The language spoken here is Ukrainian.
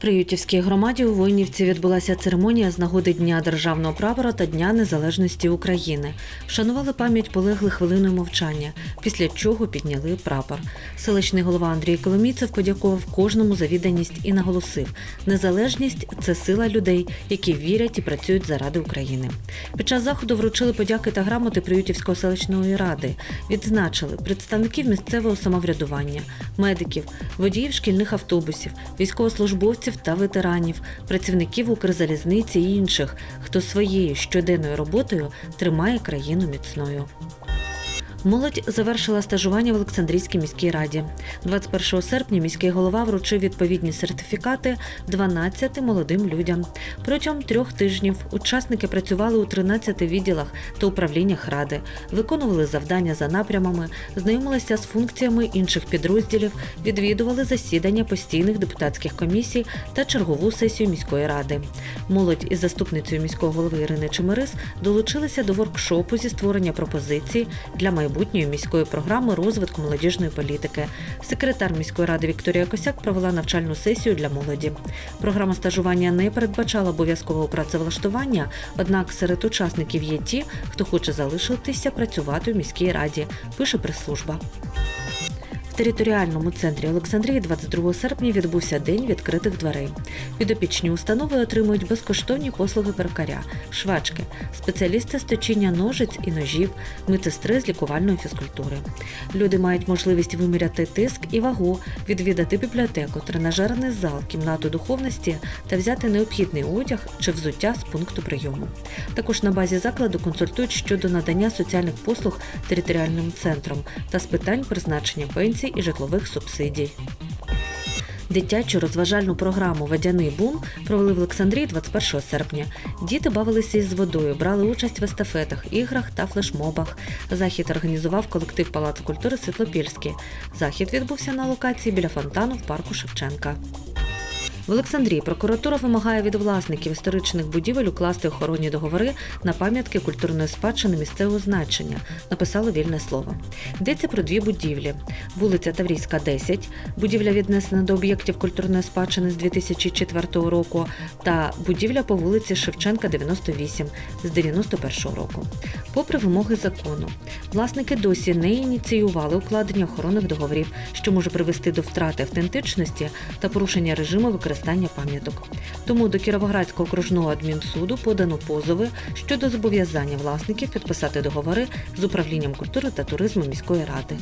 Приютівській громаді у Войнівці відбулася церемонія з нагоди Дня державного прапора та Дня Незалежності України. Вшанували пам'ять полеглих хвилиною мовчання, після чого підняли прапор. Селищний голова Андрій Коломійцев подякував кожному за відданість і наголосив: незалежність це сила людей, які вірять і працюють заради України. Під час заходу вручили подяки та грамоти Приютівської селищної ради. Відзначили представників місцевого самоврядування, медиків, водіїв шкільних автобусів, військовослужбовців та ветеранів, працівників Укрзалізниці і інших, хто своєю щоденною роботою тримає країну міцною. Молодь завершила стажування в Олександрійській міській раді. 21 серпня міський голова вручив відповідні сертифікати 12 молодим людям. Протягом трьох тижнів учасники працювали у 13 відділах та управліннях ради, виконували завдання за напрямами, знайомилися з функціями інших підрозділів, відвідували засідання постійних депутатських комісій та чергову сесію міської ради. Молодь із заступницею міського голови Ірини Чемерис долучилися до воркшопу зі створення пропозицій для майбутньої міської програми розвитку молодіжної політики. Секретар міської ради Вікторія Косяк провела навчальну сесію для молоді. Програма стажування не передбачала обов'язкового працевлаштування, однак серед учасників є ті, хто хоче залишитися працювати у міській раді, пише прес-служба. Територіальному центрі Олександрії 22 серпня відбувся день відкритих дверей. Підопічні установи отримують безкоштовні послуги перукаря, швачки, спеціалісти з точіння ножиць і ножів, медсестри з лікувальної фізкультури. Люди мають можливість виміряти тиск і вагу, відвідати бібліотеку, тренажерний зал, кімнату духовності та взяти необхідний одяг чи взуття з пункту прийому. Також на базі закладу консультують щодо надання соціальних послуг територіальним центром та з питань призначення пенсій і житлових субсидій. Дитячу розважальну програму Водяний бум провели в Олександрії 21 серпня. Діти бавилися із водою, брали участь в естафетах, іграх та флешмобах. Захід організував колектив Палацу культури Світлопільський. Захід відбувся на локації біля фонтану в парку Шевченка. В Олександрії прокуратура вимагає від власників історичних будівель укласти охоронні договори на пам'ятки культурної спадщини місцевого значення, написало вільне слово. Йдеться про дві будівлі: вулиця Таврійська, 10, будівля віднесена до об'єктів культурної спадщини з 2004 року, та будівля по вулиці Шевченка, 98 з 91 року. Попри вимоги закону, власники досі не ініціювали укладення охоронних договорів, що може привести до втрати автентичності та порушення режиму використання пам'яток. Тому до Кіровоградського окружного адмінсуду подано позови щодо зобов'язання власників підписати договори з управлінням культури та туризму міської ради.